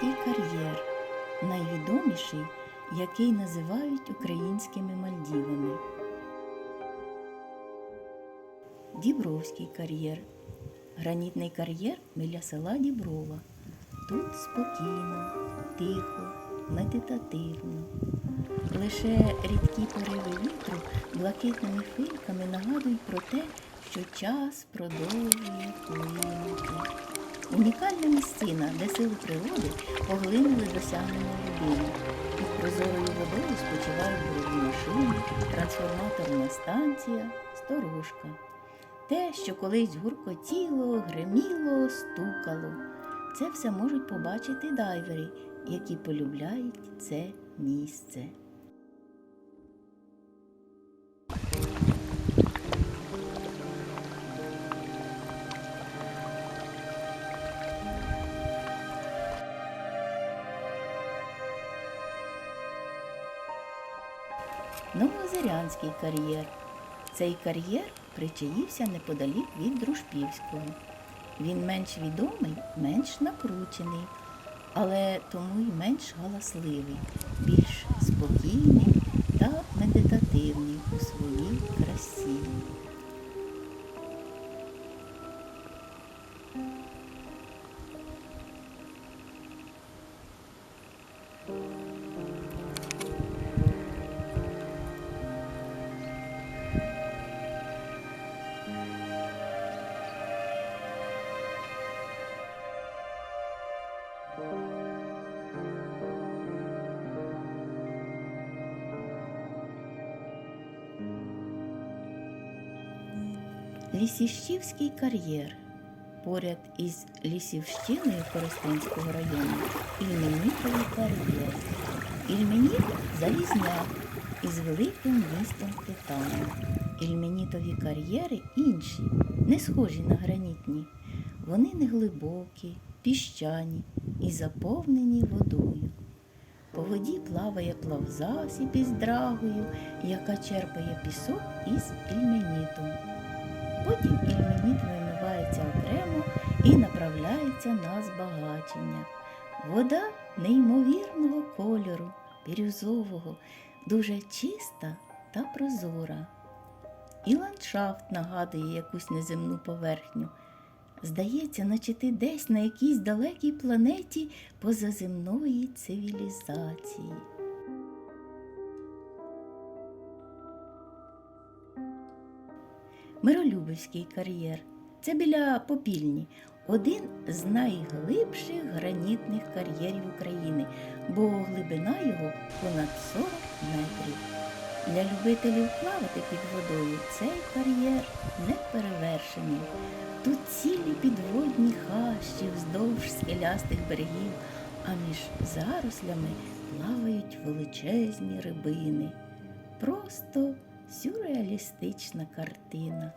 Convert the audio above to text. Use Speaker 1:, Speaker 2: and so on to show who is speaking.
Speaker 1: Дібровський кар'єр найвідоміший, який називають українськими Мальдівами. Дібровський кар'єр. Гранітний кар'єр біля села Діброва. Тут спокійно, тихо, медитативно. Лише рідкі пориви вітру блакитними хвильками нагадують про те, що час продовжує плинути. Унікальна місцина, де сили природи поглинули досягнення людини. Під прозорою водою спочивають бурові машини, трансформаторна станція, сторожка. Те, що колись гуркотіло, гриміло, стукало. Це все можуть побачити дайвери, які полюбляють це місце. Новозирянський кар'єр. Цей кар'єр причаївся неподалік від Дружпівського. Він менш відомий, менш накручений, але тому й менш галасливий, більш спокійний та медитативний у своїй красі. Лісівщівський кар'єр поряд із Лісівщиною Коростенського району Ільменітовий кар'єр. Ільменіт залізняк із великим містом Титану. Ільменітові кар'єри інші, не схожі на гранітні. Вони не глибокі, піщані і заповнені водою. По воді плаває плавзасіб із драгою, яка черпає пісок із ільменіту. Потім ільменіт вимивається окремо і направляється на збагачення. Вода неймовірного кольору, бірюзового, дуже чиста та прозора. І ландшафт нагадує якусь неземну поверхню. Здається, наче ти десь на якійсь далекій планеті позаземної цивілізації. Миролюбівський кар'єр. Це біля Попільні. Один з найглибших гранітних кар'єрів України, бо глибина його понад 40 метрів. Для любителів плавати під водою цей кар'єр не перевершений. Тут цілі підводні хащі вздовж скелястих берегів, а між зарослями плавають величезні рибини. Просто сюрреалістична картина.